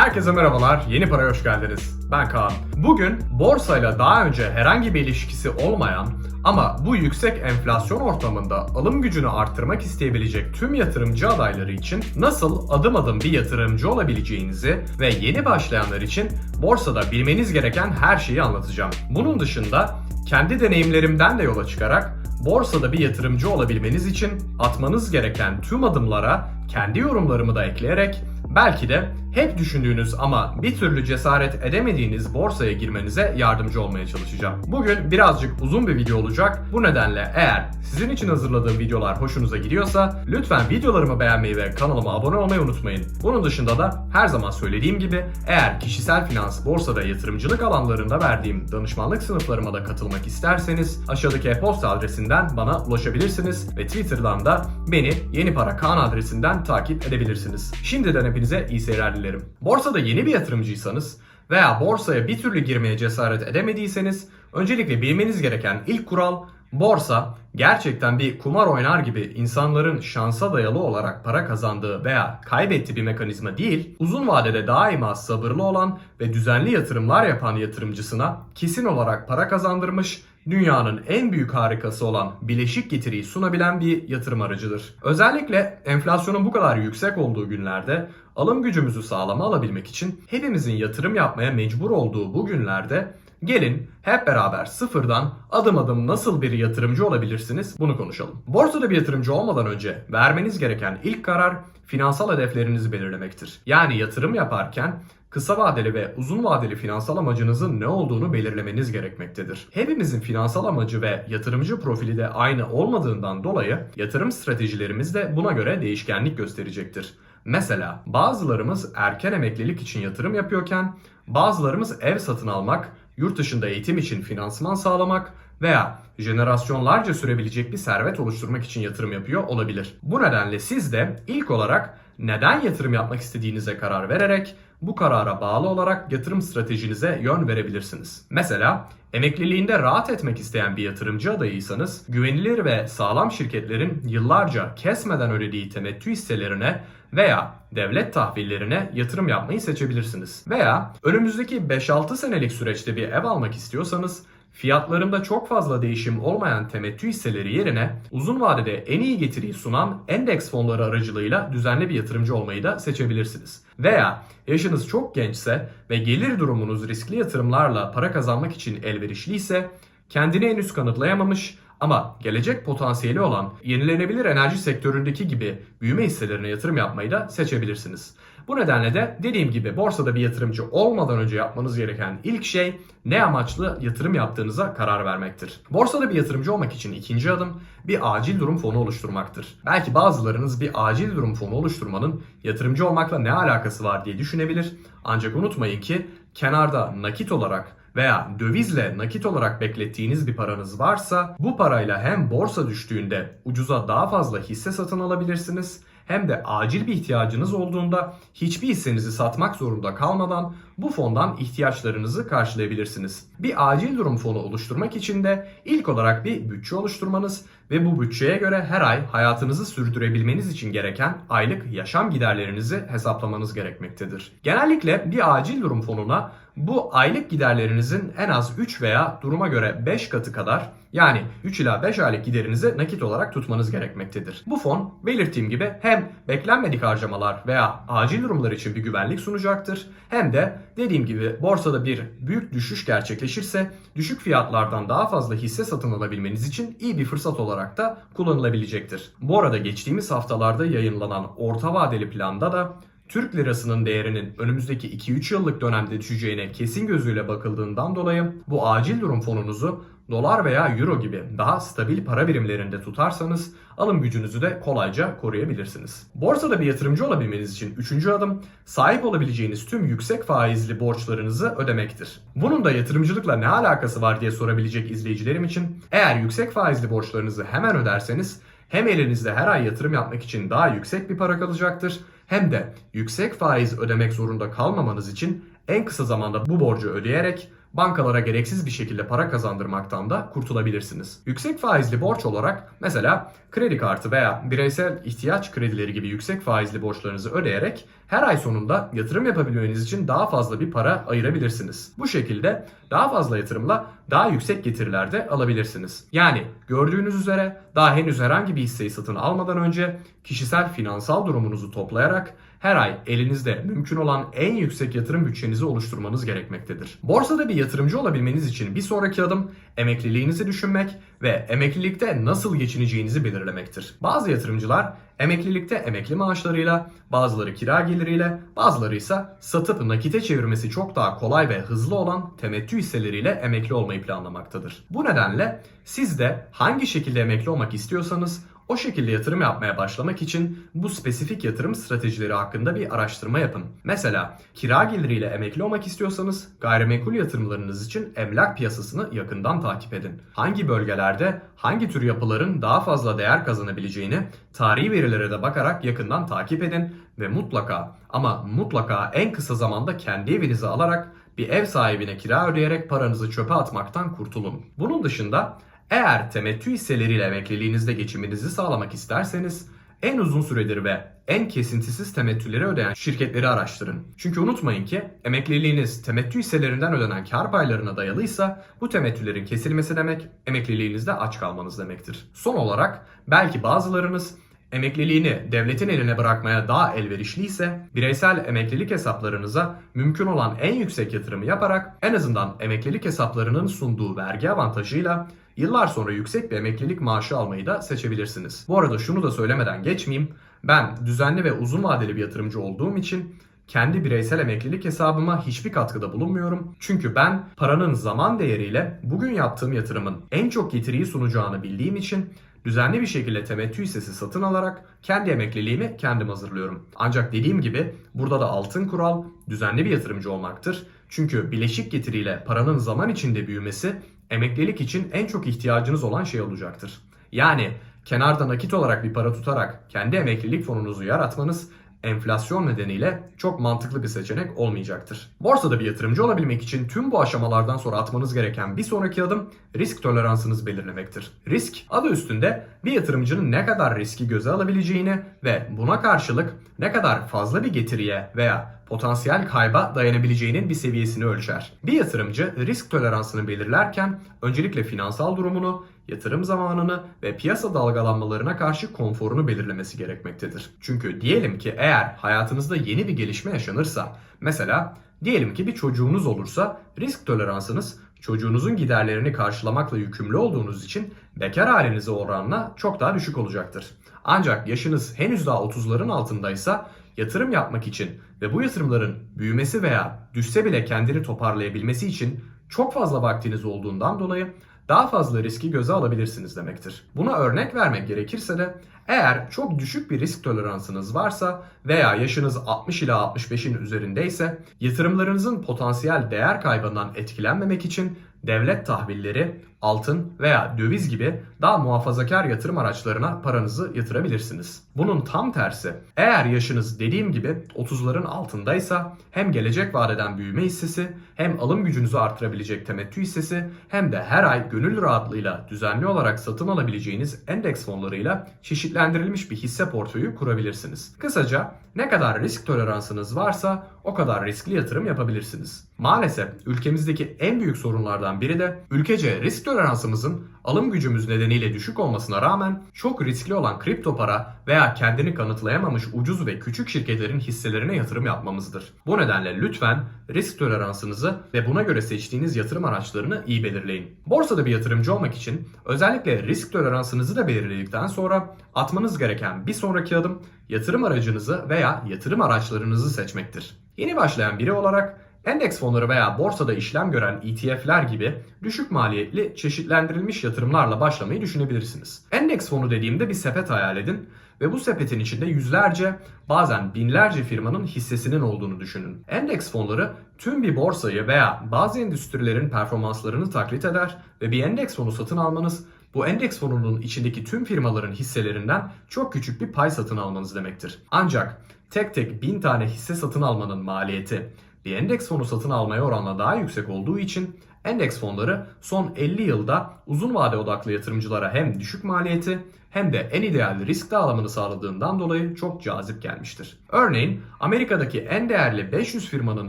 Herkese merhabalar, yeni paraya hoş geldiniz. Ben Kaan. Bugün borsayla daha önce herhangi bir ilişkisi olmayan ama bu yüksek enflasyon ortamında alım gücünü arttırmak isteyebilecek tüm yatırımcı adayları için nasıl adım adım bir yatırımcı olabileceğinizi ve yeni başlayanlar için borsada bilmeniz gereken her şeyi anlatacağım. Bunun dışında kendi deneyimlerimden de yola çıkarak borsada bir yatırımcı olabilmeniz için atmanız gereken tüm adımlara kendi yorumlarımı da ekleyerek belki de hep düşündüğünüz ama bir türlü cesaret edemediğiniz borsaya girmenize yardımcı olmaya çalışacağım. Bugün birazcık uzun bir video olacak. Bu nedenle eğer sizin için hazırladığım videolar hoşunuza gidiyorsa lütfen videolarımı beğenmeyi ve kanalıma abone olmayı unutmayın. Bunun dışında da her zaman söylediğim gibi eğer kişisel finans, borsa ve yatırımcılık alanlarında verdiğim danışmanlık sınıflarıma da katılmak isterseniz aşağıdaki e-posta adresinden bana ulaşabilirsiniz ve Twitter'dan da beni Yeni Para Kaan adresinden takip edebilirsiniz. Şimdiden hepinize iyi seyirler dilerim. Borsada yeni bir yatırımcıysanız veya borsaya bir türlü girmeye cesaret edemediyseniz öncelikle bilmeniz gereken ilk kural borsa gerçekten bir kumar oynar gibi insanların şansa dayalı olarak para kazandığı veya kaybettiği bir mekanizma değil, uzun vadede daima sabırlı olan ve düzenli yatırımlar yapan yatırımcısına kesin olarak para kazandırmış dünyanın en büyük harikası olan bileşik getiriyi sunabilen bir yatırım aracıdır. Özellikle enflasyonun bu kadar yüksek olduğu günlerde alım gücümüzü sağlama alabilmek için hepimizin yatırım yapmaya mecbur olduğu bu günlerde gelin hep beraber sıfırdan adım adım nasıl bir yatırımcı olabilirsiniz bunu konuşalım. Borsada bir yatırımcı olmadan önce vermeniz gereken ilk karar finansal hedeflerinizi belirlemektir. Yani yatırım yaparken kısa vadeli ve uzun vadeli finansal amacınızın ne olduğunu belirlemeniz gerekmektedir. Hepimizin finansal amacı ve yatırımcı profili de aynı olmadığından dolayı yatırım stratejilerimiz de buna göre değişkenlik gösterecektir. Mesela bazılarımız erken emeklilik için yatırım yapıyorken bazılarımız ev satın almak, yurt dışında eğitim için finansman sağlamak veya jenerasyonlarca sürebilecek bir servet oluşturmak için yatırım yapıyor olabilir. Bu nedenle siz de ilk olarak neden yatırım yapmak istediğinize karar vererek bu karara bağlı olarak yatırım stratejinize yön verebilirsiniz. Mesela emekliliğinde rahat etmek isteyen bir yatırımcı adayıysanız güvenilir ve sağlam şirketlerin yıllarca kesmeden ödediği temettü hisselerine veya devlet tahvillerine yatırım yapmayı seçebilirsiniz. Veya önümüzdeki 5-6 senelik süreçte bir ev almak istiyorsanız fiyatlarında çok fazla değişim olmayan temettü hisseleri yerine uzun vadede en iyi getiriyi sunan endeks fonları aracılığıyla düzenli bir yatırımcı olmayı da seçebilirsiniz. Veya yaşınız çok gençse ve gelir durumunuz riskli yatırımlarla para kazanmak için elverişliyse kendini henüz kanıtlayamamış ama gelecek potansiyeli olan yenilenebilir enerji sektöründeki gibi büyüme hisselerine yatırım yapmayı da seçebilirsiniz. Bu nedenle de dediğim gibi borsada bir yatırımcı olmadan önce yapmanız gereken ilk şey ne amaçlı yatırım yaptığınıza karar vermektir. Borsada bir yatırımcı olmak için ikinci adım bir acil durum fonu oluşturmaktır. Belki bazılarınız bir acil durum fonu oluşturmanın yatırımcı olmakla ne alakası var diye düşünebilir. Ancak unutmayın ki kenarda nakit olarak veya dövizle nakit olarak beklettiğiniz bir paranız varsa bu parayla hem borsa düştüğünde ucuza daha fazla hisse satın alabilirsiniz hem de acil bir ihtiyacınız olduğunda hiçbir hissenizi satmak zorunda kalmadan bu fondan ihtiyaçlarınızı karşılayabilirsiniz. Bir acil durum fonu oluşturmak için de ilk olarak bir bütçe oluşturmanız ve bu bütçeye göre her ay hayatınızı sürdürebilmeniz için gereken aylık yaşam giderlerinizi hesaplamanız gerekmektedir. Genellikle bir acil durum fonuna bu aylık giderlerinizin en az 3 veya duruma göre 5 katı kadar yani 3 ila 5 aylık giderinizi nakit olarak tutmanız gerekmektedir. Bu fon belirttiğim gibi hem beklenmedik harcamalar veya acil durumlar için bir güvenlik sunacaktır hem de dediğim gibi borsada bir büyük düşüş gerçekleşirse düşük fiyatlardan daha fazla hisse satın alabilmeniz için iyi bir fırsat olarak da kullanılabilecektir. Bu arada geçtiğimiz haftalarda yayınlanan orta vadeli planda da Türk lirasının değerinin önümüzdeki 2-3 yıllık dönemde düşeceğine kesin gözüyle bakıldığından dolayı bu acil durum fonunuzu dolar veya euro gibi daha stabil para birimlerinde tutarsanız alım gücünüzü de kolayca koruyabilirsiniz. Borsada bir yatırımcı olabilmeniz için üçüncü adım sahip olabileceğiniz tüm yüksek faizli borçlarınızı ödemektir. Bunun da yatırımcılıkla ne alakası var diye sorabilecek izleyicilerim için eğer yüksek faizli borçlarınızı hemen öderseniz hem elinizde her ay yatırım yapmak için daha yüksek bir para kalacaktır hem de yüksek faiz ödemek zorunda kalmamanız için en kısa zamanda bu borcu ödeyerek bankalara gereksiz bir şekilde para kazandırmaktan da kurtulabilirsiniz. Yüksek faizli borç olarak mesela kredi kartı veya bireysel ihtiyaç kredileri gibi yüksek faizli borçlarınızı ödeyerek her ay sonunda yatırım yapabilmeniz için daha fazla bir para ayırabilirsiniz. Bu şekilde daha fazla yatırımla daha yüksek getiriler de alabilirsiniz. Yani gördüğünüz üzere daha henüz herhangi bir hisseyi satın almadan önce kişisel finansal durumunuzu toplayarak her ay elinizde mümkün olan en yüksek yatırım bütçenizi oluşturmanız gerekmektedir. Borsada bir yatırımcı olabilmeniz için bir sonraki adım emekliliğinizi düşünmek ve emeklilikte nasıl geçineceğinizi belirlemektir. Bazı yatırımcılar emeklilikte emekli maaşlarıyla, bazıları kira geliriyle, bazıları ise satıp nakite çevirmesi çok daha kolay ve hızlı olan temettü hisseleriyle emekli olmayı planlamaktadır. Bu nedenle siz de hangi şekilde emekli olmak istiyorsanız o şekilde yatırım yapmaya başlamak için bu spesifik yatırım stratejileri hakkında bir araştırma yapın. Mesela kira geliriyle emekli olmak istiyorsanız gayrimenkul yatırımlarınız için emlak piyasasını yakından takip edin. Hangi bölgelerde hangi tür yapıların daha fazla değer kazanabileceğini tarihi verilere de bakarak yakından takip edin ve mutlaka ama mutlaka en kısa zamanda kendi evinizi alarak bir ev sahibine kira ödeyerek paranızı çöpe atmaktan kurtulun. Bunun dışında eğer temettü hisseleriyle emekliliğinizde geçiminizi sağlamak isterseniz en uzun süredir ve en kesintisiz temettüleri ödeyen şirketleri araştırın. Çünkü unutmayın ki emekliliğiniz temettü hisselerinden ödenen kar paylarına dayalıysa bu temettülerin kesilmesi demek emekliliğinizde aç kalmanız demektir. Son olarak belki bazılarınız emekliliğini devletin eline bırakmaya daha elverişliyse bireysel emeklilik hesaplarınıza mümkün olan en yüksek yatırımı yaparak en azından emeklilik hesaplarının sunduğu vergi avantajıyla yıllar sonra yüksek bir emeklilik maaşı almayı da seçebilirsiniz. Bu arada şunu da söylemeden geçmeyeyim. Ben düzenli ve uzun vadeli bir yatırımcı olduğum için kendi bireysel emeklilik hesabıma hiçbir katkıda bulunmuyorum. Çünkü ben paranın zaman değeriyle bugün yaptığım yatırımın en çok getiriyi sunacağını bildiğim için düzenli bir şekilde temettü hissesi satın alarak kendi emekliliğimi kendim hazırlıyorum. Ancak dediğim gibi burada da altın kural düzenli bir yatırımcı olmaktır. Çünkü bileşik getiriyle paranın zaman içinde büyümesi emeklilik için en çok ihtiyacınız olan şey olacaktır. Yani kenarda nakit olarak bir para tutarak kendi emeklilik fonunuzu yaratmanız enflasyon nedeniyle çok mantıklı bir seçenek olmayacaktır. Borsada bir yatırımcı olabilmek için tüm bu aşamalardan sonra atmanız gereken bir sonraki adım risk toleransınızı belirlemektir. Risk adı üstünde bir yatırımcının ne kadar riski göze alabileceğini ve buna karşılık ne kadar fazla bir getiriye veya potansiyel kayba dayanabileceğinin bir seviyesini ölçer. Bir yatırımcı risk toleransını belirlerken öncelikle finansal durumunu, yatırım zamanını ve piyasa dalgalanmalarına karşı konforunu belirlemesi gerekmektedir. Çünkü diyelim ki eğer hayatınızda yeni bir gelişme yaşanırsa, mesela diyelim ki bir çocuğunuz olursa risk toleransınız çocuğunuzun giderlerini karşılamakla yükümlü olduğunuz için bekar halinize oranla çok daha düşük olacaktır. Ancak yaşınız henüz daha 30'ların altındaysa yatırım yapmak için ve bu yatırımların büyümesi veya düşse bile kendini toparlayabilmesi için çok fazla vaktiniz olduğundan dolayı daha fazla riski göze alabilirsiniz demektir. Buna örnek vermek gerekirse de eğer çok düşük bir risk toleransınız varsa veya yaşınız 60 ila 65'in üzerindeyse yatırımlarınızın potansiyel değer kaybından etkilenmemek için devlet tahvilleri, altın veya döviz gibi daha muhafazakar yatırım araçlarına paranızı yatırabilirsiniz. Bunun tam tersi, eğer yaşınız dediğim gibi 30'ların altındaysa hem gelecek vadeden büyüme hissesi, hem alım gücünüzü artırabilecek temettü hissesi, hem de her ay gönül rahatlığıyla düzenli olarak satın alabileceğiniz endeks fonlarıyla çeşitlendirilmiş bir hisse portföyü kurabilirsiniz. Kısaca ne kadar risk toleransınız varsa o kadar riskli yatırım yapabilirsiniz. Maalesef ülkemizdeki en büyük sorunlardan biri de ülkece risk toleransımızın alım gücümüz nedeniyle düşük olmasına rağmen çok riskli olan kripto para veya kendini kanıtlayamamış ucuz ve küçük şirketlerin hisselerine yatırım yapmamızdır. Bu nedenle lütfen risk toleransınızı ve buna göre seçtiğiniz yatırım araçlarını iyi belirleyin. Borsada bir yatırımcı olmak için özellikle risk toleransınızı da belirledikten sonra atmanız gereken bir sonraki adım yatırım aracınızı veya yatırım araçlarınızı seçmektir. Yeni başlayan biri olarak Endeks fonları veya borsada işlem gören ETF'ler gibi düşük maliyetli çeşitlendirilmiş yatırımlarla başlamayı düşünebilirsiniz. Endeks fonu dediğimde bir sepet hayal edin ve bu sepetin içinde yüzlerce bazen binlerce firmanın hissesinin olduğunu düşünün. Endeks fonları tüm bir borsayı veya bazı endüstrilerin performanslarını taklit eder ve bir endeks fonu satın almanız bu endeks fonunun içindeki tüm firmaların hisselerinden çok küçük bir pay satın almanız demektir. Ancak tek tek bin tane hisse satın almanın maliyeti bir endeks fonu satın almaya oranla daha yüksek olduğu için endeks fonları son 50 yılda uzun vade odaklı yatırımcılara hem düşük maliyeti hem de en ideal risk dağılımını sağladığından dolayı çok cazip gelmiştir. Örneğin Amerika'daki en değerli 500 firmanın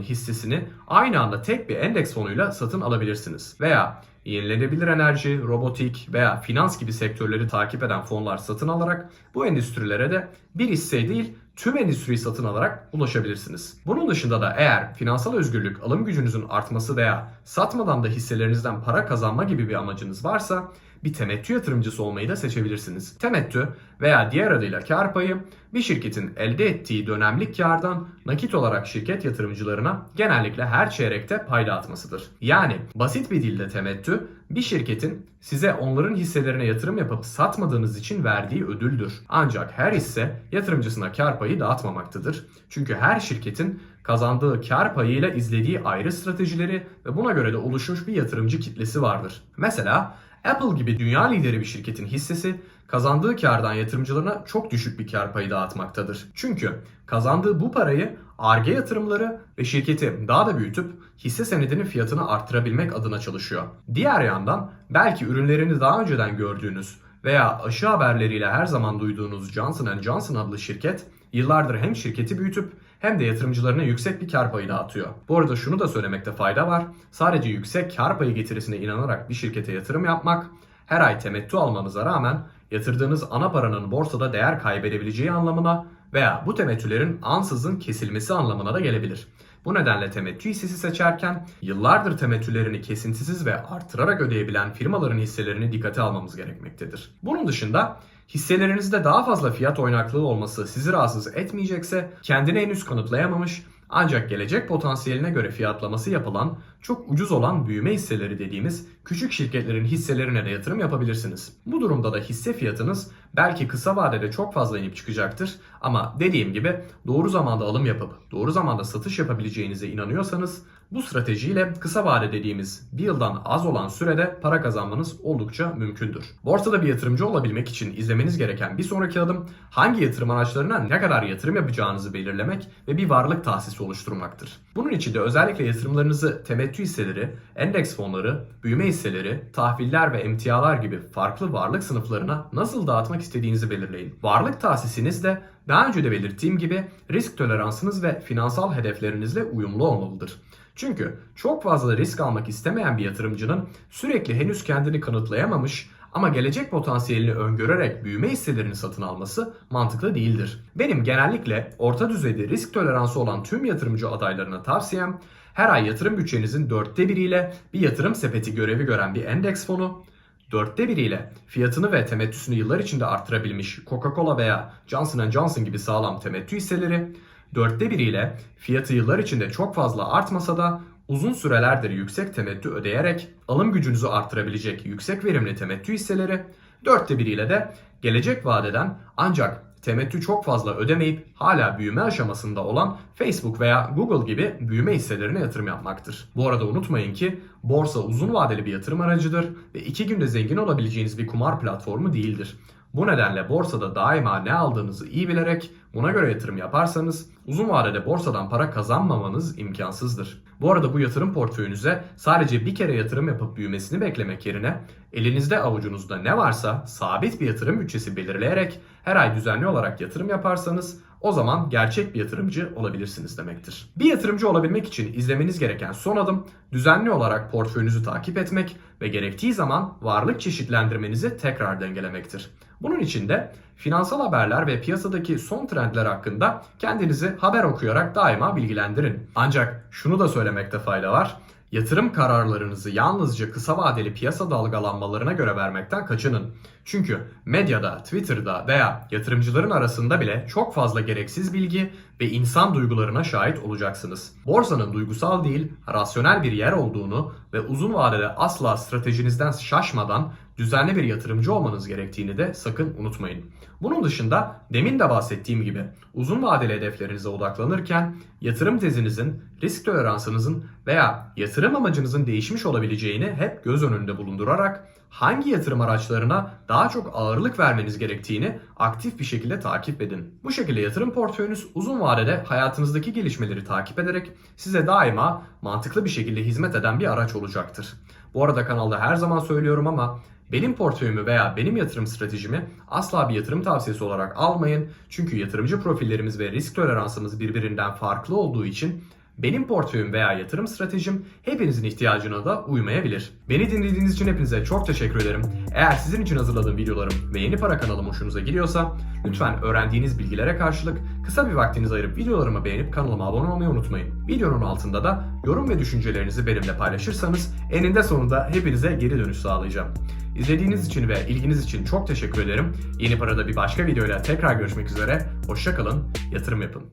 hissesini aynı anda tek bir endeks fonuyla satın alabilirsiniz. Veya yenilenebilir enerji, robotik veya finans gibi sektörleri takip eden fonlar satın alarak bu endüstrilere de bir hisse değil tüm endüstriyi satın alarak ulaşabilirsiniz. Bunun dışında da eğer finansal özgürlük, alım gücünüzün artması veya satmadan da hisselerinizden para kazanma gibi bir amacınız varsa bir temettü yatırımcısı olmayı da seçebilirsiniz. Temettü veya diğer adıyla kar payı bir şirketin elde ettiği dönemlik kardan nakit olarak şirket yatırımcılarına genellikle her çeyrekte pay dağıtmasıdır. Yani basit bir dilde temettü bir şirketin size onların hisselerine yatırım yapıp satmadığınız için verdiği ödüldür. Ancak her hisse yatırımcısına kar payı dağıtmamaktadır. Çünkü her şirketin kazandığı kar payıyla izlediği ayrı stratejileri ve buna göre de oluşmuş bir yatırımcı kitlesi vardır. Mesela Apple gibi dünya lideri bir şirketin hissesi kazandığı kardan yatırımcılarına çok düşük bir kar payı dağıtmaktadır. Çünkü kazandığı bu parayı ARGE yatırımları ve şirketi daha da büyütüp hisse senedinin fiyatını arttırabilmek adına çalışıyor. Diğer yandan belki ürünlerini daha önceden gördüğünüz veya aşı haberleriyle her zaman duyduğunuz Johnson Johnson adlı şirket yıllardır hem şirketi büyütüp hem de yatırımcılarına yüksek bir kar payı dağıtıyor. Bu arada şunu da söylemekte fayda var. Sadece yüksek kar payı getirisine inanarak bir şirkete yatırım yapmak her ay temettü almanıza rağmen yatırdığınız ana paranın borsada değer kaybedebileceği anlamına veya bu temettülerin ansızın kesilmesi anlamına da gelebilir. Bu nedenle temettü hissesi seçerken yıllardır temettülerini kesintisiz ve artırarak ödeyebilen firmaların hisselerini dikkate almamız gerekmektedir. Bunun dışında hisselerinizde daha fazla fiyat oynaklığı olması sizi rahatsız etmeyecekse kendini henüz kanıtlayamamış ancak gelecek potansiyeline göre fiyatlaması yapılan çok ucuz olan büyüme hisseleri dediğimiz küçük şirketlerin hisselerine de yatırım yapabilirsiniz. Bu durumda da hisse fiyatınız belki kısa vadede çok fazla inip çıkacaktır ama dediğim gibi doğru zamanda alım yapıp doğru zamanda satış yapabileceğinize inanıyorsanız bu stratejiyle kısa vade dediğimiz bir yıldan az olan sürede para kazanmanız oldukça mümkündür. Borsada bir yatırımcı olabilmek için izlemeniz gereken bir sonraki adım hangi yatırım araçlarına ne kadar yatırım yapacağınızı belirlemek ve bir varlık tahsisi oluşturmaktır. Bunun için de özellikle yatırımlarınızı temettü hisseleri, endeks fonları, büyüme hisseleri, tahviller ve emtialar gibi farklı varlık sınıflarına nasıl dağıtmak istediğinizi belirleyin. Varlık tahsisiniz de daha önce de belirttiğim gibi risk toleransınız ve finansal hedeflerinizle uyumlu olmalıdır. Çünkü çok fazla risk almak istemeyen bir yatırımcının sürekli henüz kendini kanıtlayamamış ama gelecek potansiyelini öngörerek büyüme hisselerini satın alması mantıklı değildir. Benim genellikle orta düzeyde risk toleransı olan tüm yatırımcı adaylarına tavsiyem her ay yatırım bütçenizin dörtte biriyle bir yatırım sepeti görevi gören bir endeks fonu, dörtte biriyle fiyatını ve temettüsünü yıllar içinde arttırabilmiş Coca-Cola veya Johnson Johnson gibi sağlam temettü hisseleri, dörtte biriyle fiyatı yıllar içinde çok fazla artmasa da uzun sürelerdir yüksek temettü ödeyerek alım gücünüzü arttırabilecek yüksek verimli temettü hisseleri, dörtte biriyle de gelecek vadeden ancak temettü çok fazla ödemeyip hala büyüme aşamasında olan Facebook veya Google gibi büyüme hisselerine yatırım yapmaktır. Bu arada unutmayın ki borsa uzun vadeli bir yatırım aracıdır ve iki günde zengin olabileceğiniz bir kumar platformu değildir. Bu nedenle borsada daima ne aldığınızı iyi bilerek buna göre yatırım yaparsanız uzun vadede borsadan para kazanmamanız imkansızdır. Bu arada bu yatırım portföyünüze sadece bir kere yatırım yapıp büyümesini beklemek yerine elinizde avucunuzda ne varsa sabit bir yatırım bütçesi belirleyerek her ay düzenli olarak yatırım yaparsanız o zaman gerçek bir yatırımcı olabilirsiniz demektir. Bir yatırımcı olabilmek için izlemeniz gereken son adım düzenli olarak portföyünüzü takip etmek ve gerektiği zaman varlık çeşitlendirmenizi tekrar dengelemektir. Bunun için de finansal haberler ve piyasadaki son trendler hakkında kendinizi haber okuyarak daima bilgilendirin. Ancak şunu da söylemekte fayda var. Yatırım kararlarınızı yalnızca kısa vadeli piyasa dalgalanmalarına göre vermekten kaçının. Çünkü medyada, Twitter'da veya yatırımcıların arasında bile çok fazla gereksiz bilgi ve insan duygularına şahit olacaksınız. Borsanın duygusal değil, rasyonel bir yer olduğunu ve uzun vadede asla stratejinizden şaşmadan düzenli bir yatırımcı olmanız gerektiğini de sakın unutmayın. Bunun dışında demin de bahsettiğim gibi uzun vadeli hedeflerinize odaklanırken yatırım tezinizin, risk toleransınızın veya yatırım amacınızın değişmiş olabileceğini hep göz önünde bulundurarak hangi yatırım araçlarına daha çok ağırlık vermeniz gerektiğini aktif bir şekilde takip edin. Bu şekilde yatırım portföyünüz uzun vadede hayatınızdaki gelişmeleri takip ederek size daima mantıklı bir şekilde hizmet eden bir araç olacaktır. Bu arada kanalda her zaman söylüyorum ama benim portföyümü veya benim yatırım stratejimi asla bir yatırım tavsiyesi olarak almayın. Çünkü yatırımcı profillerimiz ve risk toleransımız birbirinden farklı olduğu için benim portföyüm veya yatırım stratejim hepinizin ihtiyacına da uymayabilir. Beni dinlediğiniz için hepinize çok teşekkür ederim. Eğer sizin için hazırladığım videolarım ve yeni para kanalım hoşunuza gidiyorsa lütfen öğrendiğiniz bilgilere karşılık kısa bir vaktinizi ayırıp videolarımı beğenip kanalıma abone olmayı unutmayın. Videonun altında da yorum ve düşüncelerinizi benimle paylaşırsanız eninde sonunda hepinize geri dönüş sağlayacağım. İzlediğiniz için ve ilginiz için çok teşekkür ederim. Yeni parada bir başka videoyla tekrar görüşmek üzere. Hoşçakalın, yatırım yapın.